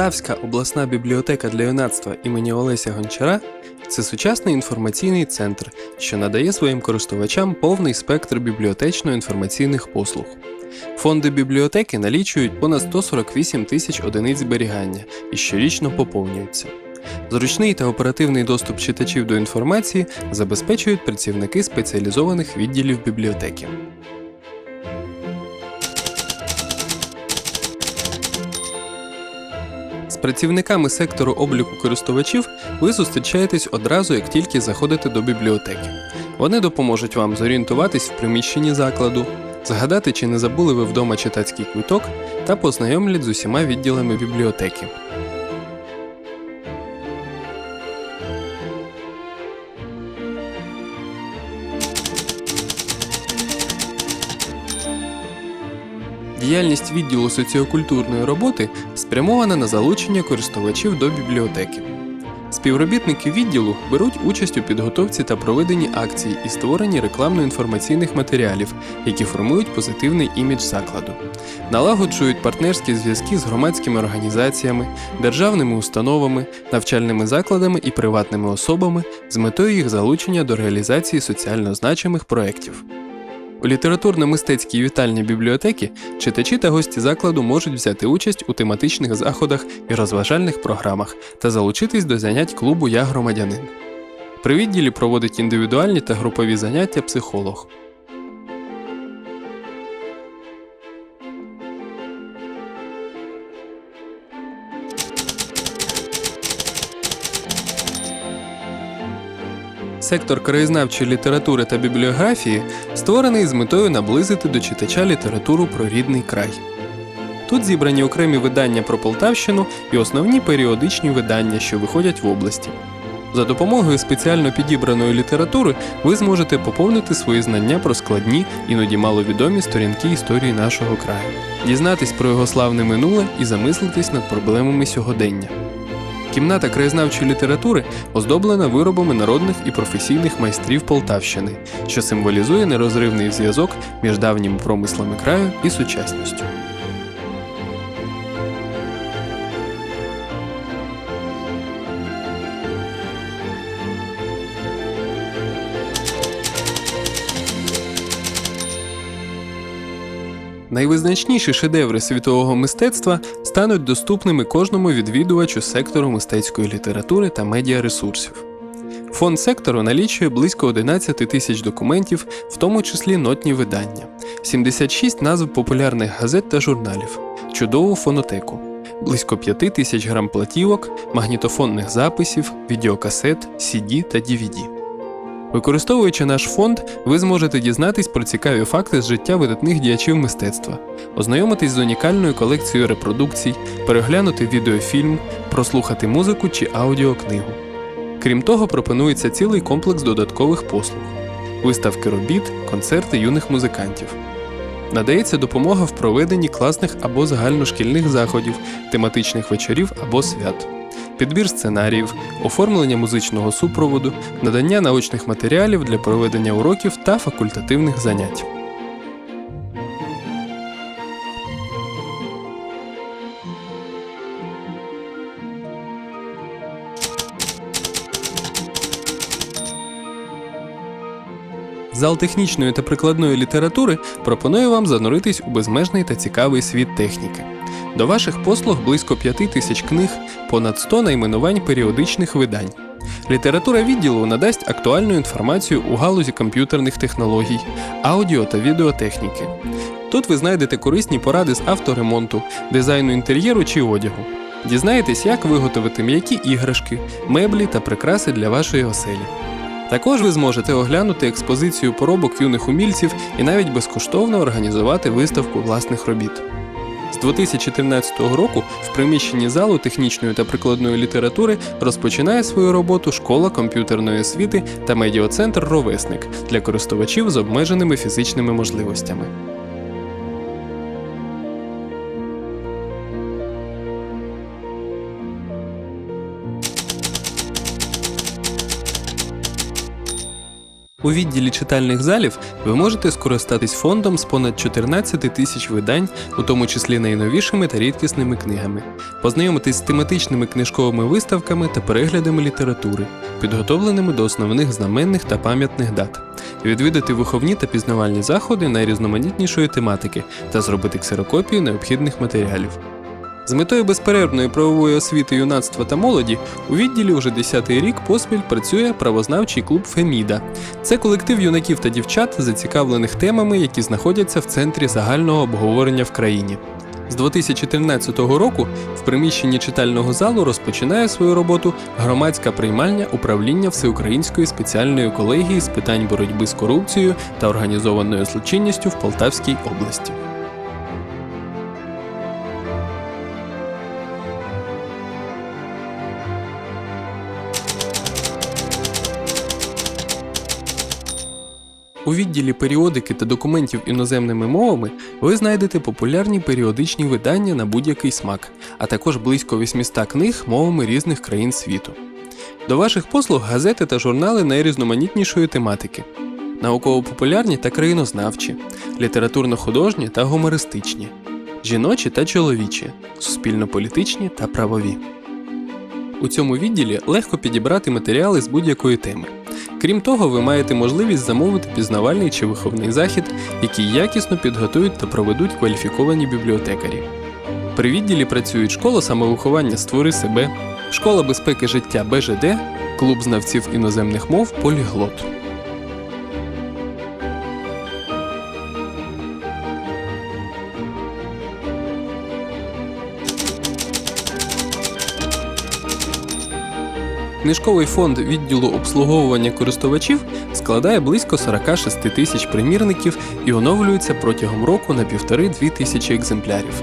Полтавська обласна бібліотека для юнацтва імені Олеся Гончара це сучасний інформаційний центр, що надає своїм користувачам повний спектр бібліотечно-інформаційних послуг. Фонди бібліотеки налічують понад 148 тисяч одиниць зберігання і щорічно поповнюються. Зручний та оперативний доступ читачів до інформації забезпечують працівники спеціалізованих відділів бібліотеки. З працівниками сектору обліку користувачів ви зустрічаєтесь одразу, як тільки заходите до бібліотеки. Вони допоможуть вам зорієнтуватись в приміщенні закладу, згадати, чи не забули ви вдома читацький квиток, та познайомлять з усіма відділами бібліотеки. Діяльність відділу соціокультурної роботи спрямована на залучення користувачів до бібліотеки. Співробітники відділу беруть участь у підготовці та проведенні акцій і створенні рекламно-інформаційних матеріалів, які формують позитивний імідж закладу, налагоджують партнерські зв'язки з громадськими організаціями, державними установами, навчальними закладами і приватними особами з метою їх залучення до реалізації соціально значимих проєктів. У літературно-мистецькій вітальні бібліотеки читачі та гості закладу можуть взяти участь у тематичних заходах і розважальних програмах та залучитись до занять клубу Я громадянин. При відділі проводить індивідуальні та групові заняття психолог. Сектор краєзнавчої літератури та бібліографії створений з метою наблизити до читача літературу про рідний край. Тут зібрані окремі видання про Полтавщину і основні періодичні видання, що виходять в області. За допомогою спеціально підібраної літератури ви зможете поповнити свої знання про складні, іноді маловідомі сторінки історії нашого краю, дізнатись про його славне минуле і замислитись над проблемами сьогодення. Кімната краєзнавчої літератури оздоблена виробами народних і професійних майстрів Полтавщини, що символізує нерозривний зв'язок між давніми промислами краю і сучасністю. Найвизначніші шедеври світового мистецтва стануть доступними кожному відвідувачу сектору мистецької літератури та медіаресурсів. Фонд сектору налічує близько 11 тисяч документів, в тому числі нотні видання, 76 назв популярних газет та журналів, чудову фонотеку, близько 5 тисяч грам платівок, магнітофонних записів, відеокасет, CD та DVD. Використовуючи наш фонд, ви зможете дізнатись про цікаві факти з життя видатних діячів мистецтва, ознайомитись з унікальною колекцією репродукцій, переглянути відеофільм, прослухати музику чи аудіокнигу. Крім того, пропонується цілий комплекс додаткових послуг: виставки робіт, концерти юних музикантів. Надається допомога в проведенні класних або загальношкільних заходів, тематичних вечорів або свят підбір сценаріїв, оформлення музичного супроводу, надання наочних матеріалів для проведення уроків та факультативних занять. Зал технічної та прикладної літератури пропонує вам зануритись у безмежний та цікавий світ техніки. До ваших послуг близько 5 тисяч книг, понад 100 найменувань періодичних видань. Література відділу надасть актуальну інформацію у галузі комп'ютерних технологій, аудіо та відеотехніки. Тут ви знайдете корисні поради з авторемонту, дизайну інтер'єру чи одягу. Дізнаєтесь, як виготовити м'які іграшки, меблі та прикраси для вашої оселі. Також ви зможете оглянути експозицію поробок юних умільців і навіть безкоштовно організувати виставку власних робіт. З 2013 року в приміщенні залу технічної та прикладної літератури розпочинає свою роботу школа комп'ютерної освіти та медіоцентр Ровесник для користувачів з обмеженими фізичними можливостями. У відділі читальних залів ви можете скористатись фондом з понад 14 тисяч видань, у тому числі найновішими та рідкісними книгами, познайомитись з тематичними книжковими виставками та переглядами літератури, підготовленими до основних знаменних та пам'ятних дат, відвідати виховні та пізнавальні заходи найрізноманітнішої тематики та зробити ксерокопію необхідних матеріалів. З метою безперервної правової освіти юнацтва та молоді у відділі уже 10-й рік поспіль працює правознавчий клуб Феміда. Це колектив юнаків та дівчат, зацікавлених темами, які знаходяться в центрі загального обговорення в країні. З 2013 року в приміщенні читального залу розпочинає свою роботу громадська приймальня управління Всеукраїнської спеціальної колегії з питань боротьби з корупцією та організованою злочинністю в Полтавській області. У відділі періодики та документів іноземними мовами ви знайдете популярні періодичні видання на будь-який смак, а також близько 800 книг мовами різних країн світу. До ваших послуг газети та журнали найрізноманітнішої тематики, науково-популярні та країнознавчі, літературно-художні та гумористичні, жіночі та чоловічі, суспільно-політичні та правові. У цьому відділі легко підібрати матеріали з будь-якої теми. Крім того, ви маєте можливість замовити пізнавальний чи виховний захід, який якісно підготують та проведуть кваліфіковані бібліотекарі. При відділі працюють школа самовиховання Створи себе, школа безпеки життя БЖД, клуб знавців іноземних мов Поліглот. Книжковий фонд відділу обслуговування користувачів складає близько 46 тисяч примірників і оновлюється протягом року на півтори-дві тисячі екземплярів.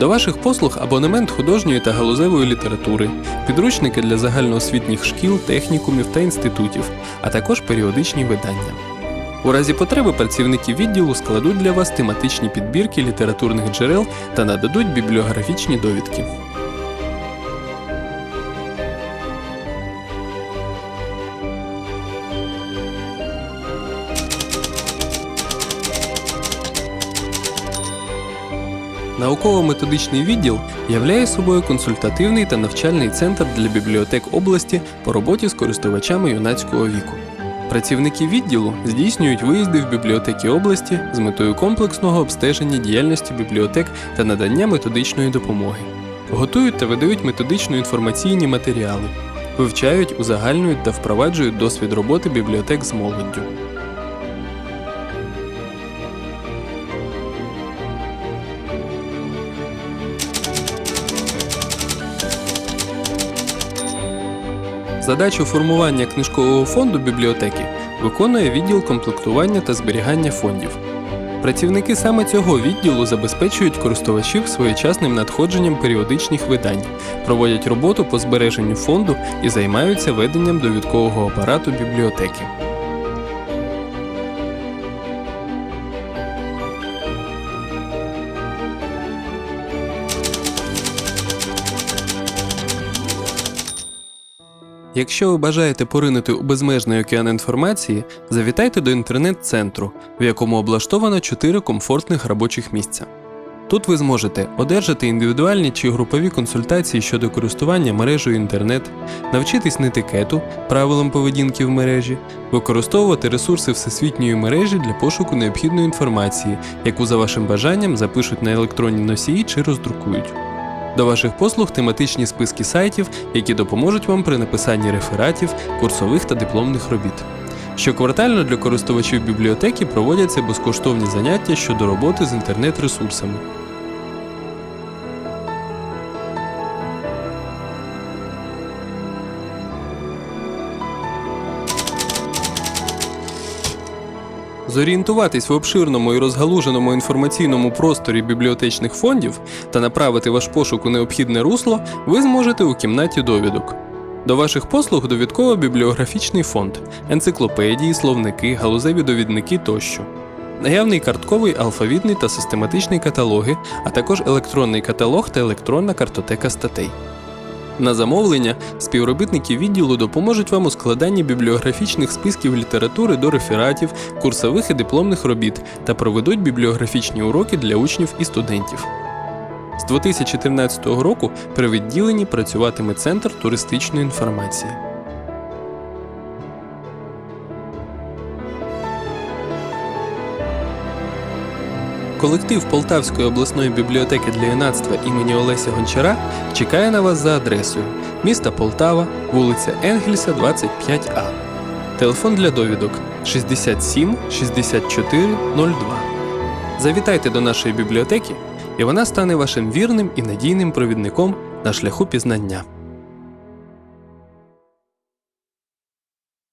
До ваших послуг абонемент художньої та галузевої літератури, підручники для загальноосвітніх шкіл, технікумів та інститутів, а також періодичні видання. У разі потреби працівники відділу складуть для вас тематичні підбірки літературних джерел та нададуть бібліографічні довідки. Науково-методичний відділ являє собою консультативний та навчальний центр для бібліотек області по роботі з користувачами юнацького віку. Працівники відділу здійснюють виїзди в бібліотеки області з метою комплексного обстеження діяльності бібліотек та надання методичної допомоги, готують та видають методично інформаційні матеріали, вивчають, узагальнюють та впроваджують досвід роботи бібліотек з молоддю. Задачу формування книжкового фонду бібліотеки виконує відділ комплектування та зберігання фондів. Працівники саме цього відділу забезпечують користувачів своєчасним надходженням періодичних видань, проводять роботу по збереженню фонду і займаються веденням довідкового апарату бібліотеки. Якщо ви бажаєте поринути у безмежний океан інформації, завітайте до інтернет-центру, в якому облаштовано 4 комфортних робочих місця. Тут ви зможете одержати індивідуальні чи групові консультації щодо користування мережею інтернет, навчитись нетикету, правилам поведінки в мережі, використовувати ресурси всесвітньої мережі для пошуку необхідної інформації, яку за вашим бажанням запишуть на електронні носії чи роздрукують. До ваших послуг тематичні списки сайтів, які допоможуть вам при написанні рефератів, курсових та дипломних робіт. Щоквартально для користувачів бібліотеки проводяться безкоштовні заняття щодо роботи з інтернет-ресурсами. Зорієнтуватись в обширному і розгалуженому інформаційному просторі бібліотечних фондів та направити ваш пошук у необхідне русло ви зможете у кімнаті довідок. До ваших послуг довідково-бібліографічний фонд, енциклопедії, словники, галузеві довідники тощо. Наявний картковий алфавітний та систематичний каталоги, а також електронний каталог та електронна картотека статей. На замовлення співробітники відділу допоможуть вам у складанні бібліографічних списків літератури до рефератів, курсових і дипломних робіт та проведуть бібліографічні уроки для учнів і студентів. З 2013 року при відділенні працюватиме Центр туристичної інформації. Колектив Полтавської обласної бібліотеки для юнацтва імені Олеся Гончара чекає на вас за адресою міста Полтава, вулиця Енгельса, 25А. Телефон для довідок 67 64 02. Завітайте до нашої бібліотеки, і вона стане вашим вірним і надійним провідником на шляху пізнання.